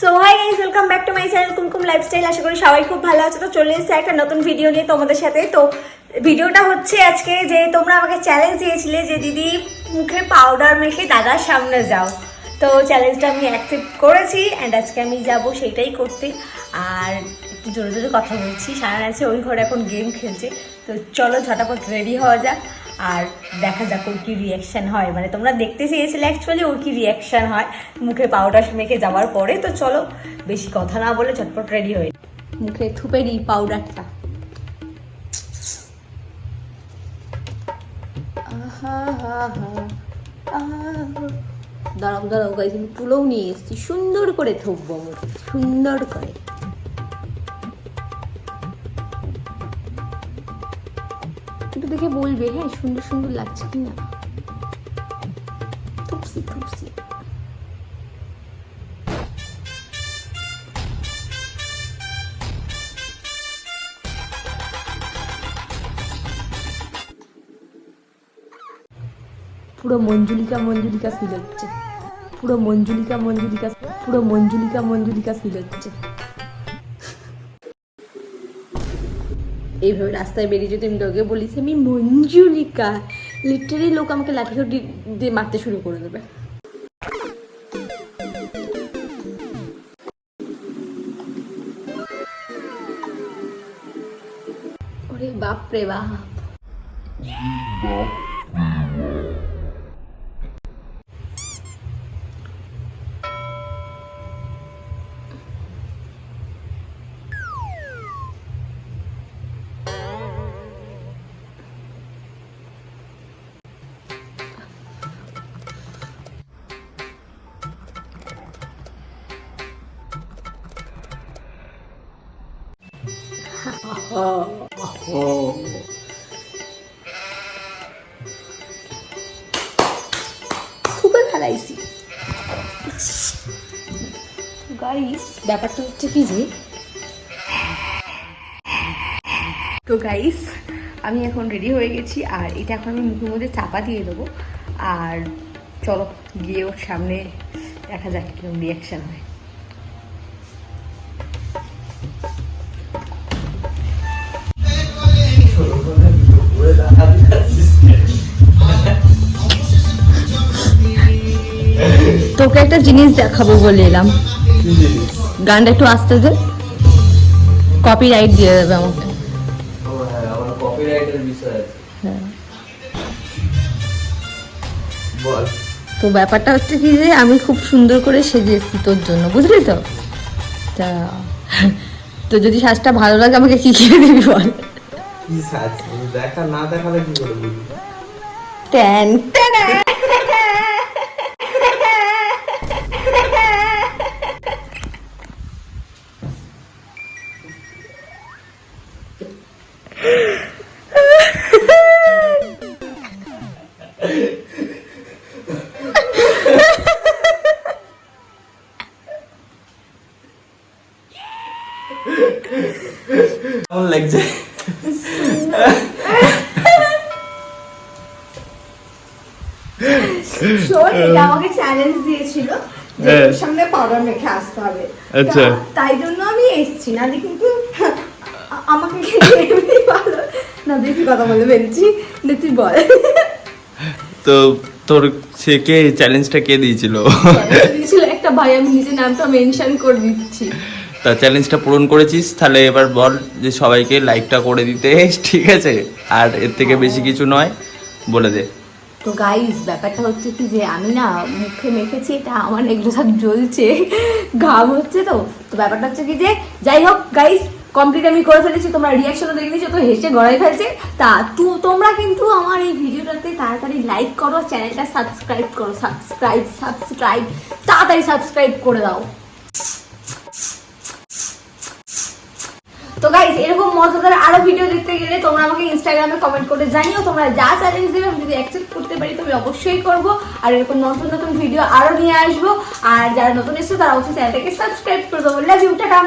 So hi guys welcome back to my channel Kumkum lifestyle আশা করি সবাই খুব ভালো আছে। তো চলে এসেছে একটা নতুন ভিডিও নিয়ে তোমাদের সাথে। তো ভিডিওটা হচ্ছে আজকে যে তোমরা আমাকে চ্যালেঞ্জ দিয়েছিলে যে, দিদি, মুখে পাউডার মেখে দাদার সামনে যাও। তো চ্যালেঞ্জটা আমি অ্যাকসেপ্ট করেছি অ্যান্ড আজকে আমি যাব সেটাই করতে। আর একটু জোরে জোরে কথা বলছি। সারা আছে, ওই ঘরে এখন গেম খেলছে। তো চলো ঝটাপট রেডি হওয়া যাক। আর দেখা যাক ওর কি রিয়াকশান হয়। মানে তোমরা দেখতে চেয়েছিলে অ্যাকচুয়ালি ওর কি রিয়াকশান হয়। মুখে পাউডার মেখে যাওয়ার পরে। তো চলো, বেশি কথা না বলে ঝটপট রেডি হয়ে মুখে থুপে দিই পাউডারটা দাঁড়াও দাঁড়াও গাইজ আমি তুলোও নিয়ে এসেছি। সুন্দর করে থুববো সুন্দর করে। একটু দেখে বলবে হ্যাঁ সুন্দর সুন্দর লাগছে কি না পুরো মঞ্জুলিকা মঞ্জুলিকা ফিল হচ্ছে। পুরো মঞ্জুলিকা মঞ্জুলিকা, পুরো মঞ্জুলিকা মঞ্জুলিকা ফিল হচ্ছে। এইভাবে রাস্তায় বেরিয়ে যদি আমি লোকে বলিস আমি মঞ্জুলিকা। লিটারি লোক আমাকে লাঠি দিয়ে মারতে শুরু করে দেবে। বাপরে বাপ। ফেলাইছি গাইস ব্যাপারটা হচ্ছে কি যে তো গাইস আমি এখন রেডি হয়ে গেছি আর এটা এখন আমি মুখের মধ্যে চাপা দিয়ে দেবো। আর চলো গিয়ে ওর সামনে দেখা যাক কীরকম রিয়াকশান হয়। তোকে একটা জিনিস দেখাবো বলে এলাম। গানটা একটু আসতে দে। কপি রাইট দিয়ে দেবে আমাকে। হ্যাঁ। তো ব্যাপারটা হচ্ছে কি যে আমি খুব সুন্দর করে সেজেছি তোর জন্য বুঝলি তো? তা তো যদি সাজটা ভালো লাগে আমাকে কি কিনে দিবি বল? কি সাজ? দেখা না দেখালে কি করে বুঝবি? ট্যান ট্যানা। কেমন লাগছে শোন আমাকে চ্যালেঞ্জ দিয়েছিল যে হ্যাঁ। সামনে পাউডার মেখে আসতে হবে। আচ্ছা। তাই জন্য আমি এসেছি। না কিন্তু আমাকে এমনি ভালো না বেশি কথা বলে ফেলছি। তুই বল। তো তোর সে কে চ্যালেঞ্জটা কে দিয়েছিল? দিয়েছিল একটা ভাই আমি নিজের নামটা মেনশন করে দিচ্ছি। তা চ্যালেঞ্জটা পূরণ করেছিস তাহলে এবার বল যে সবাইকে লাইকটা করে দিতে ঠিক আছে? আর এর থেকে বেশি কিছু নয় বলে দে। তো গাইস ব্যাপারটা হচ্ছে কি যে আমি না মুখে মেখেছি এটা আমার এগুলো সব জ্বলছে ঘাম হচ্ছে তো। তো ব্যাপারটা হচ্ছে কি যে যাই হোক গাইস কমপ্লিট আমি করে ফেলেছি তোমরা রিয়াকশনও দেখে নিয়েছো তো হেসে গড়াই ফেলছে। তা তু তোমরা কিন্তু আমার এই ভিডিওটাতে তাড়াতাড়ি লাইক করো চ্যানেলটা সাবস্ক্রাইব করো সাবস্ক্রাইব সাবস্ক্রাইব তাড়াতাড়ি সাবস্ক্রাইব করে দাও। তো গাইজ এরকম মজাদার আরও ভিডিও দেখতে গেলে তোমরা আমাকে ইনস্টাগ্রামে কমেন্ট করে জানিও। তোমরা যা চ্যালেঞ্জ দেবে, আমি যদি অ্যাকসেপ্ট করতে পারি তবে অবশ্যই করব। আর এরকম নতুন নতুন ভিডিও আরও নিয়ে আসব। আর যারা নতুন এসছো, তারা অবশ্যই চ্যানেলটাকে সাবস্ক্রাইব করে দেবো। Love you tata